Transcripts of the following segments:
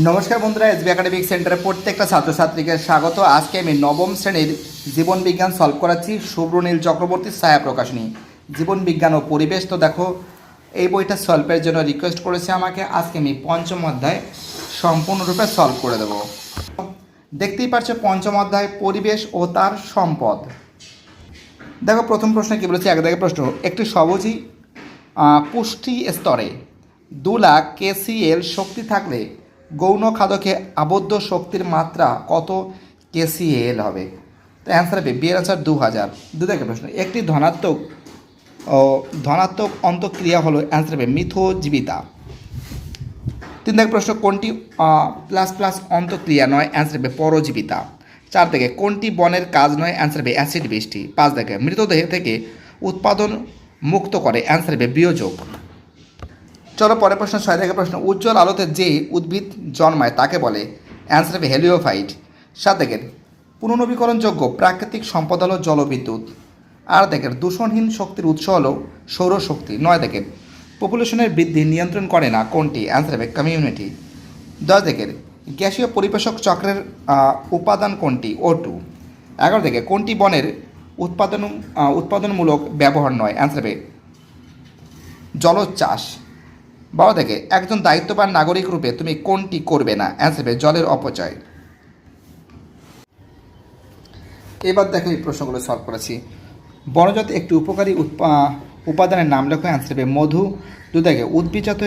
নমস্কার বন্ধুরা SB academic সেন্টারে প্রত্যেকটা ছাত্রছাত্রীকে স্বাগত। আজকে আমি নবম শ্রেণির জীবন বিজ্ঞান সলভ করাচ্ছি শুভ্রনীল চক্রবর্তীর ছায়া প্রকাশনী। জীবন বিজ্ঞান ও পরিবেশ তো দেখো এই বইটা সলভের জন্য রিকোয়েস্ট করেছে আমাকে। আজকে আমি পঞ্চম অধ্যায় সম্পূর্ণরূপে সলভ করে দেব। দেখতেই পাচ্ছ পঞ্চম অধ্যায় পরিবেশ ও তার সম্পদ। দেখো প্রথম প্রশ্ন কী বলেছে? এক প্রশ্ন একটি সবুজই আহ, পুষ্টি স্তরে দু লাখ কেসিএল শক্তি থাকলে গৌণ খাদকে আবদ্ধ শক্তির মাত্রা কত কেসিএল হবে? তো অ্যান্সার হবে বিয়ের আনসার দু হাজার দু দাগে প্রশ্ন, একটি ধনাত্মক ধনাত্মক অন্তঃক্রিয়া হলো অ্যান্সার হবে মিথোজীবিতা। তিন দাগে প্রশ্ন, কোনটি প্লাস প্লাস অন্তঃক্রিয়া নয় অ্যান্সার হবে পরজীবিতা। চার থেকে কোনটি বনের কাজ নয় অ্যান্সার হবে অ্যাসিড বৃষ্টি। পাঁচ থেকে মৃতদেহ থেকে উৎপাদন মুক্ত করে অ্যান্সার হবে বিয়োজক। চলো পরের প্রশ্ন, ছয় থেকে প্রশ্ন। উজ্জ্বল আলোতে যে উদ্ভিদ জন্মায় তাকে বলে অ্যান্সার হবে হেলিওফাইট সাত থেকে পুনর্নবীকরণযোগ্য প্রাকৃতিক সম্পদ হলো জলবিদ্যুৎ। আর দেখেন, দূষণহীন শক্তির উৎস হলো সৌরশক্তি। নয় দেখেন পপুলেশনের বৃদ্ধি নিয়ন্ত্রণ করে না, কোনটি? অ্যান্সার হবে কমিউনিটি দশ দেখেন, গ্যাসীয় পরিবেশক চক্রের উপাদান কোনটি? ও টু এগারো থেকে কোনটি বনের উৎপাদন উৎপাদনমূলক ব্যবহার নয়? অ্যান্সার হবে জলচাষ বারো থেকে একজন দায়িত্ববান নাগরিক রূপে তুমি কোনটি করবে না? অ্যান্সার জলের অপচয়। এবার দেখো এই প্রশ্নগুলো সলভ করেছি। বনজাত একটি উপকারী উপাদানের নাম লেখো অ্যান্সার হবে মধু। দু দেখে উদ্ভিদজাত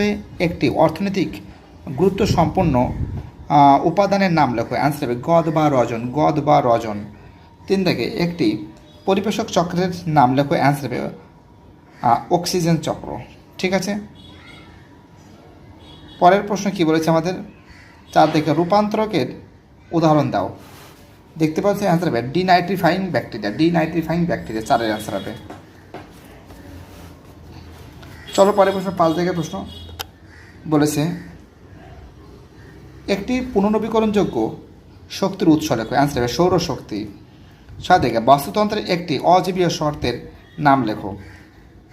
একটি অর্থনৈতিক গুরুত্ব সম্পন্ন উপাদানের নাম লেখো অ্যান্সার গদ বা রজন, গদ বা রজন। তিন থেকে একটি পরিবেশক চক্রের নাম লেখো অ্যান্সার অক্সিজেন চক্র। ঠিক আছে? পরের প্রশ্ন কি বলেছে আমাদের? চার থেকে রূপান্তরকের উদাহরণ দাও। দেখতে পাচ্ছি অ্যান্সার হবে denitrifying bacteria D denitrifying bacteria চারের অ্যান্সার হবে। চলো পরের প্রশ্ন, পাঁচ থেকে প্রশ্ন। বলেছে, একটি পুনর্নবীকরণযোগ্য শক্তির উৎস লেখো অ্যান্সার হবে সৌরশক্তি। সাত থেকে বাস্তুতন্ত্রের একটি অজীবীয় শর্তের নাম লেখো।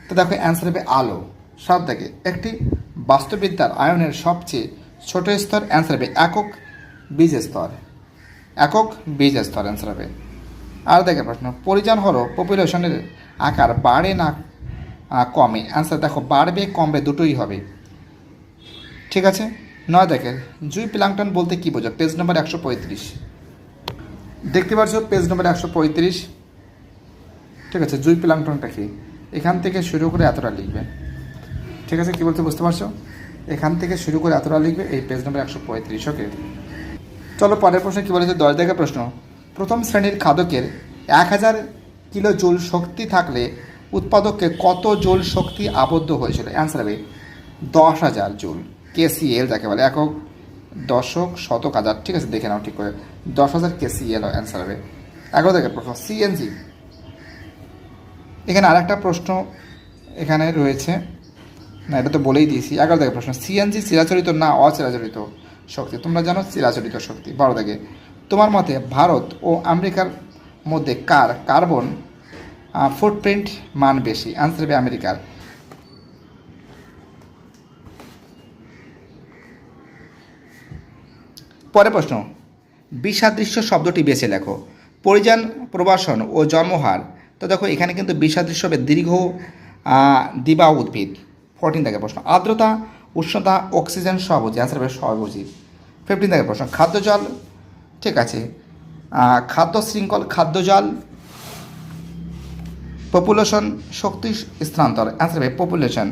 তো দেখো অ্যান্সার হবে আলো। সাত থেকে একটি বাস্তুবিদ্যার আয়নের সবচেয়ে ছোট স্তর অ্যান্সার হবে একক বীজ স্তর। একক বীজ স্তর অ্যান্সার হবে। আর দেখে প্রশ্ন, পরিযান হলো পপুলেশনের আকার বাড়ে না কমে? অ্যান্সার দেখো, বাড়বে, কমবে, দুটোই হবে। ঠিক আছে? নয় দেখে জুই প্লাংটন বলতে কী বোঝো পেজ নম্বর একশো পঁয়ত্রিশ। দেখতে পাচ্ছ পেজ নম্বর একশো পঁয়ত্রিশ। ঠিক আছে, জুই প্লাংটনটা কি? এখান থেকে শুরু করে এতটা লিখবে। ঠিক আছে? কী বলতে বুঝতে পারছ? এখান থেকে শুরু করে এতটা লিখবে, এই পেজ নম্বর একশো পঁয়ত্রিশ ওকে চলো পরের প্রশ্ন কী বলেছে? দশ দেখা প্রশ্ন। প্রথম শ্রেণির খাদকের এক হাজার কিলো জুল শক্তি থাকলে উৎপাদককে কত জুল শক্তি আবদ্ধ হয়েছিল? অ্যান্সার হবে, দশ হাজার জুল। কেসিএল যাকে বলে, একক দশক, শতক, হাজার, ঠিক আছে? দেখে নাও ঠিক করে। দশ হাজার কেসিএল অ্যান্সার হবে। এগারো থেকে প্রশ্ন সিএনজি এখানে আরেকটা প্রশ্ন এখানে রয়েছে। না, এটা তো বলেই দিয়েছি। এগারো থেকে প্রশ্ন। সিএনজি চিরাচরিত না অচিরাচরিত শক্তি? তোমরা জানো চিরাচরিত শক্তি। বারো থেকে তোমার মতে ভারত ও আমেরিকার মধ্যে কার কার্বন ফুটপ্রিন্ট মান বেশি? অ্যান্সার হবে আমেরিকার। পরে প্রশ্ন। বিষাদৃশ্য শব্দটি বেছে লেখো। পরিযান, প্রবাসন ও জন্মহার। তো দেখো এখানে কিন্তু বিষাদৃশ্য হবে দীর্ঘ দিবা উদ্ভিদ। ফোরটিন থেকে প্রশ্ন, আর্দ্রতা, উষ্ণতা অক্সিজেন সবুজ অ্যান্সার হবে সবুজই ফিফটিন থেকে প্রশ্ন, খাদ্য জল? ঠিক আছে। খাদ্য শৃঙ্খল, খাদ্য জল? পপুলেশন শক্তি স্থানান্তর। অ্যান্সার হবে পপুলেশন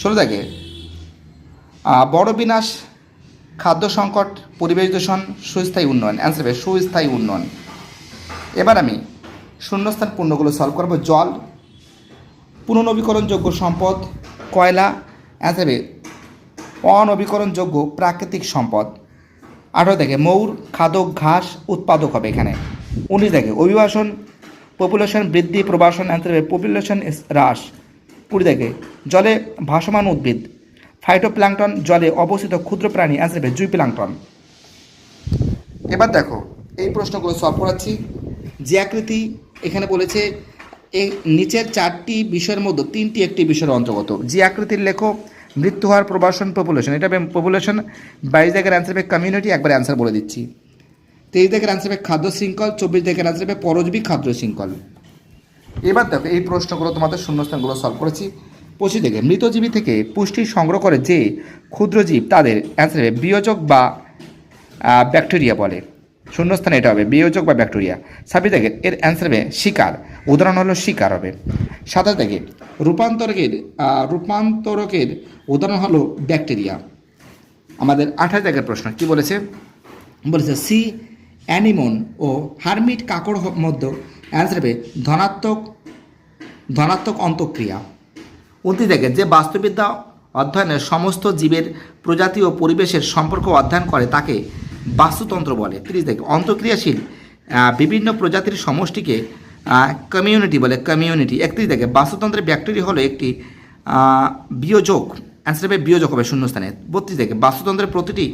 ষোলো থেকে। বড় বিনাশ, খাদ্য সংকট, পরিবেশ দূষণ, সুস্থায়ী উন্নয়ন। অ্যান্সার হবে সুস্থায়ী উন্নয়ন। এবার আমি শূন্যস্থান পূর্ণগুলো সলভ করব। জল, পুনর্নবীকরণযোগ্য সম্পদ কয়লা হবে অনবীকরণযোগ্য প্রাকৃতিক সম্পদ। আঠারো থেকে, মৌর, খাদক, ঘাস উৎপাদক হবে এখানে। উনিশ থেকে, অভিবাসন পপুলেশন বৃদ্ধি, প্রবাসন অ্যান্সার হবে পপুলেশন হ্রাস। কুড়ি থেকে, জলে ভাসমান উদ্ভিদ। ফাইটোপ্ল্যাঙ্কটন জলে অবস্থিত ক্ষুদ্র প্রাণী অ্যান্সার হবে জুই প্ল্যাঙ্কটন এবার দেখো, এই প্রশ্নগুলো সলভ করাচ্ছি। যে আকৃতি এখানে বলেছে এই নিচের চারটি বিষয়ের মধ্যে তিনটি একটি বিষয়ের অন্তর্গত। যে আকৃতির লেখক মৃত্যু হওয়ার প্রবাসন পপুলেশন এটা পপুলেশন বাইশ জায়গার অ্যান্সার হবে কমিউনিটি একবার অ্যান্সার বলে দিচ্ছি। তেইশ জায়গার অ্যান্সার হবে খাদ্য শৃঙ্খল, চব্বিশ জায়গার অ্যান্সার হবে পরজীবী খাদ্য শৃঙ্খল। এবার দেখো, এই প্রশ্নগুলো তোমাদের শূন্যস্থানগুলো সলভ করেছি। পঁচিশ থেকে মৃতজীবী থেকে পুষ্টি সংগ্রহ করে যে ক্ষুদ্রজীব তাদের অ্যান্সার হবে বিয়োজক বা ব্যাকটেরিয়া বলে। শূন্যস্থানে এটা হবে বিয়োজক বা ব্যাকটেরিয়া ছাব্বিশ থেকে এর অ্যান্সার হবে শিকার। উদাহরণ হলো শিকার হবে। সাতাশ থেকে রূপান্তরকের রূপান্তরকের উদাহরণ হলো ব্যাকটেরিয়া। আমাদের আঠাশ জায়গার প্রশ্ন, কি বলেছে? বলেছে, সি, অ্যানিমন ও হারমিট কাকড় মধ্যে অ্যান্সার হবে ধনাত্মক ধনাত্মক অন্তঃক্রিয়া। উনত্রিশ থেকে যে বাস্তুবিদ্যা অধ্যয়নের সমস্ত জীবের প্রজাতি ও পরিবেশের সম্পর্ক অধ্যয়ন করে, তাকে বাস্তুতন্ত্র বলে। তিরিশ থেকে, অন্তঃক্রিয়াশীল বিভিন্ন প্রজাতির সমষ্টিকে কমিউনিটি বলে কমিউনিটি একত্রিশ থেকে বাস্তুতন্ত্রের ব্যাকটেরিয়া হলো একটি বিয়োজক অ্যান্সার হবে বিয়োজক হবে শূন্যস্থানে। বত্রিশ থেকে বাস্তুতন্ত্রের প্রতিটি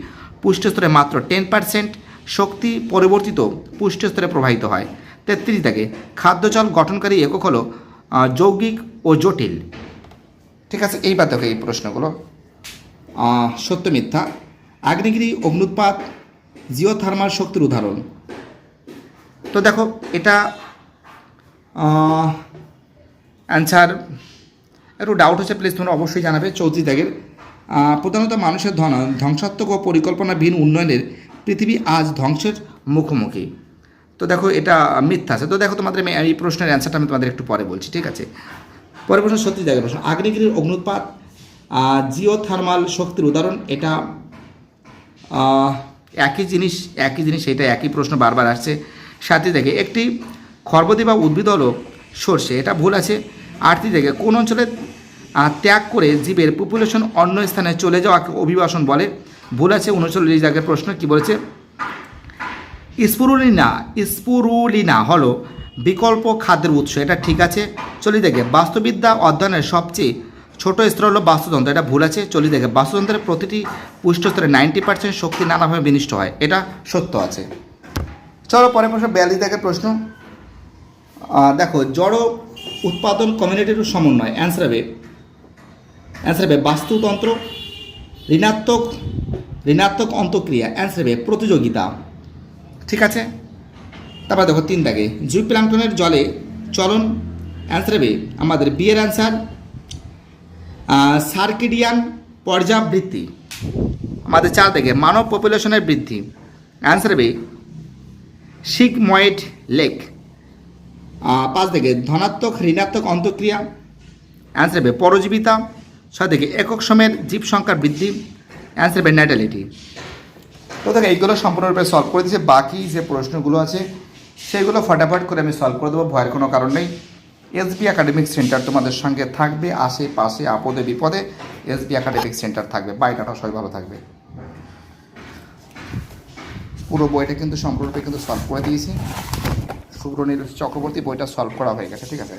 পুষ্টিস্তরে মাত্র টেন পার্সেন্ট শক্তি পরিবর্তিত পুষ্টিস্তরে প্রবাহিত হয়। তেত্রিশ থেকে খাদ্যজল গঠনকারী একক হলো যৌগিক ও জটিল। ঠিক আছে, এইবার দেখো এই প্রশ্নগুলো। সত্য মিথ্যা। আগ্নেয়গিরি, অগ্নুৎপাত, জিওথার্মাল শক্তির উদাহরণ। তো দেখো, এটা অ্যান্সার একটু ডাউট হচ্ছে প্লিজ তোমরা অবশ্যই জানাবে চৌত্রিশ দাগের প্রধানত মানুষের ধন, ধ্বংসাত্মক ও পরিকল্পনাবিহীন উন্নয়নের পৃথিবী আজ ধ্বংসের মুখোমুখি। তো দেখো, এটা মিথ্যা আছে। তো দেখো, তোমাদের এই প্রশ্নের অ্যান্সারটা আমি তোমাদের একটু পরে বলছি, ঠিক আছে? পরের প্রশ্ন সত্যি জায়গায় প্রশ্ন। আগ্নেয়গিরির অগ্নুৎপাত জিও থার্মাল শক্তির উদাহরণ, এটা একই জিনিস একই জিনিস এটা একই প্রশ্ন বারবার আসছে। সাথে দেখে, একটি খর্বদি বা উদ্ভিদ হলো সর্ষে, এটা ভুল আছে। আটটি থেকে, কোন অঞ্চলে ত্যাগ করে জীবের পপুলেশন অন্য স্থানে চলে যাওয়াকে অভিবাসন বলে? ভুল আছে, উনচল্লিশ জায়গার প্রশ্ন, কি বলেছে? স্পুরুলিনা স্পুরুলিনা হলো বিকল্প খাদ্যের উৎস, এটা ঠিক আছে। চলি দেখে বাস্তুবিদ্যা অধ্যয়নের সবচেয়ে ছোট স্তর হলো বাস্তুতন্ত্র, এটা ভুল আছে। চলি দেখে বাস্তুতন্ত্রের প্রতিটি পুষ্টস্তরে নাইনটি পার্সেন্ট শক্তি নানাভাবে বিনিষ্ট হয়, এটা সত্য আছে। চলো, পরের প্রশ্ন, বিয়াল্লিশ দেখে প্রশ্ন। দেখো, জড় উৎপাদন কমিউনিটির সমন্বয়। অ্যান্সার হবে অ্যান্সার হবে বাস্তুতন্ত্র, ঋণাত্মক ঋণাত্মক অন্তক্রিয়া। অ্যান্সার হবে প্রতিযোগিতা। ঠিক আছে? তারপর দেখো তিন দাগে জুই প্লাঙ্কটনের জলে চলন। অ্যান্সার হবে আমাদের বিয়ের অ্যান্সার সার্কিডিয়ান পর্যাবৃত্তি। আমাদের চার থেকে মানব পপুলেশনের বৃদ্ধি। অ্যান্সার হবে, সিগময়েড লেক। পাঁচ থেকে, ধনাত্মক, ঋণাত্মক অন্তক্রিয়া। অ্যান্সার হবে পরজীবিতা, ছয় থেকে, একক সময়ের জীব সংখ্যার বৃদ্ধি। অ্যান্সার হবে ন্যাটালিটি তো দেখো এইগুলো সম্পূর্ণরূপে সলভ করে দিয়েছে, বাকি যে প্রশ্নগুলো আছে, সেগুলো ফটাফট করে আমি সলভ করে দেবো, ভয়ের কোনো কারণ নেই। এসবি একাডেমিক সেন্টার তোমাদের সঙ্গে থাকবে আশেপাশে আপদে, বিপদে এসবি একাডেমিক সেন্টার থাকবে। বাইটাটা সবাই ভালো থাকবে। পুরো বইটা কিন্তু সম্পূর্ণরূপে কিন্তু সলভ করে দিয়েছি। সুব্রনীল চক্রবর্তী বইটা সলভ করা হয়ে গেছে ঠিক আছে?